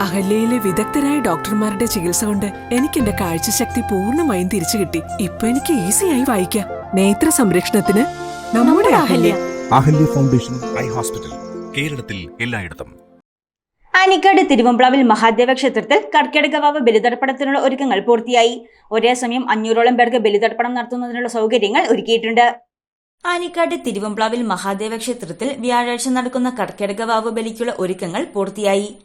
അഹല്യയിലെ വിദഗ്ധരായ ഡോക്ടർമാരുടെ ചികിത്സ കൊണ്ട് എനിക്ക് എന്റെ കാഴ്ചശക്തി പൂർണമായും തിരിച്ചു കിട്ടി. ഇപ്പൊ എനിക്ക് ഈസിയായി വായിക്കാം. നേത്ര സംരക്ഷണത്തിന് നമ്മുടെ Ahalya. Ahalya. Foundation eye hospital കേരളത്തിൽ എല്ലായിടത്തും. ആനിക്കാട് തിരുവമ്പ്ലാവിൽ മഹാദേവ ക്ഷേത്രത്തിൽ കർക്കിടകവാവ് ബലിതർപ്പണത്തിനുള്ള ഒരുക്കങ്ങൾ പൂർത്തിയായി. ഒരേ സമയം അഞ്ഞൂറോളം പേർക്ക് ബലിതർപ്പണം നടത്തുന്നതിനുള്ള സൗകര്യങ്ങൾ ഒരുക്കിയിട്ടുണ്ട്. ആനിക്കാട് തിരുവമ്പ്ലാവിൽ മഹാദേവ ക്ഷേത്രത്തിൽ വ്യാഴാഴ്ച നടക്കുന്ന കർക്കിടകവാവ് ബലിക്കുള്ള ഒരുക്കങ്ങൾ പൂർത്തിയായി.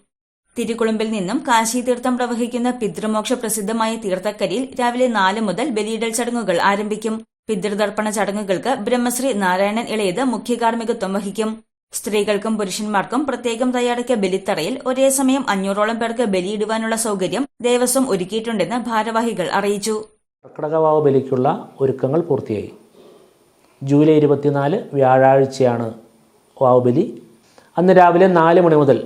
തിരുക്കുളുമ്പിൽ നിന്നും കാശി തീർത്ഥം പ്രവഹിക്കുന്ന പിതൃമോക്ഷ പ്രസിദ്ധമായ തീർത്ഥക്കരിയിൽ രാവിലെ നാല് മുതൽ ബലിയിടൽ ചടങ്ങുകൾ ആരംഭിക്കും. പിതൃതർപ്പണ ചടങ്ങുകൾക്ക് ബ്രഹ്മശ്രീ നാരായണൻ ഇളയത് മുഖ്യ കാർമ്മികത്വം വഹിക്കും. സ്ത്രീകൾക്കും പുരുഷന്മാർക്കും പ്രത്യേകം തയ്യാറാക്കിയ ബലിത്തറയിൽ ഒരേ സമയം അഞ്ഞൂറോളം പേർക്ക് ബലിയിടുവാനുള്ള സൗകര്യം ദേവസ്വം ഒരുക്കിയിട്ടുണ്ടെന്ന് ഭാരവാഹികൾ അറിയിച്ചു. കർക്കിടകവാവ് ബലിക്കുള്ള ഒരുക്കങ്ങൾ പൂർത്തിയായി. ജൂലൈ ഇരുപത്തിനാല് വ്യാഴാഴ്ചയാണ് വാവുബലി അന്ന് രാവിലെ നാല് മണി മുതൽ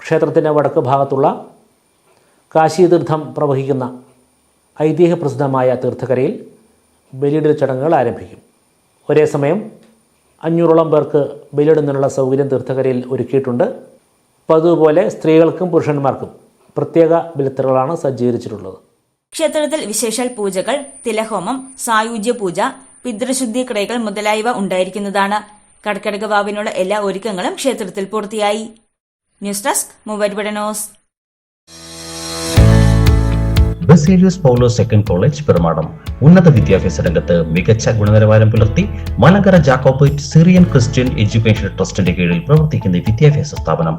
ക്ഷേത്രത്തിന്റെ വടക്ക് ഭാഗത്തുള്ള കാശീതീർത്ഥം പ്രവഹിക്കുന്ന ഐതിഹ്യപ്രസിദ്ധമായ തീർത്ഥക്കരയിൽ ബലിയിടൽ ചടങ്ങുകൾ ആരംഭിക്കും. ഒരേ സമയം അഞ്ഞൂറോളം പേർക്ക് ബലിയിടുന്നതിനുള്ള സൗകര്യം തീർത്ഥക്കരയിൽ ഒരുക്കിയിട്ടുണ്ട്. പതിവുപോലെ സ്ത്രീകൾക്കും പുരുഷന്മാർക്കും പ്രത്യേക ബലിത്തറകളാണ് സജ്ജീകരിച്ചിട്ടുള്ളത്. ക്ഷേത്രത്തിൽ വിശേഷാൽ പൂജകൾ തിലഹോമം സായുജ്യ പൂജ പിതൃശുദ്ധി ക്രയകൾ മുതലായവ ഉണ്ടായിരിക്കുന്നതാണ്. കടക്കടക വാവിനുള്ള എല്ലാ ഒരുക്കങ്ങളും ക്ഷേത്രത്തിൽ പൂർത്തിയായി. News desk mobile news. Paulo second college Perumadam. ഉന്നത വിദ്യാഭ്യാസ രംഗത്ത് മികച്ച ഗുണനിലവാരം പുലർത്തി Malankara Jacobite Syrian Christian education ട്രസ്റ്റിന്റെ കീഴിൽ പ്രവർത്തിക്കുന്ന വിദ്യാഭ്യാസ സ്ഥാപനം.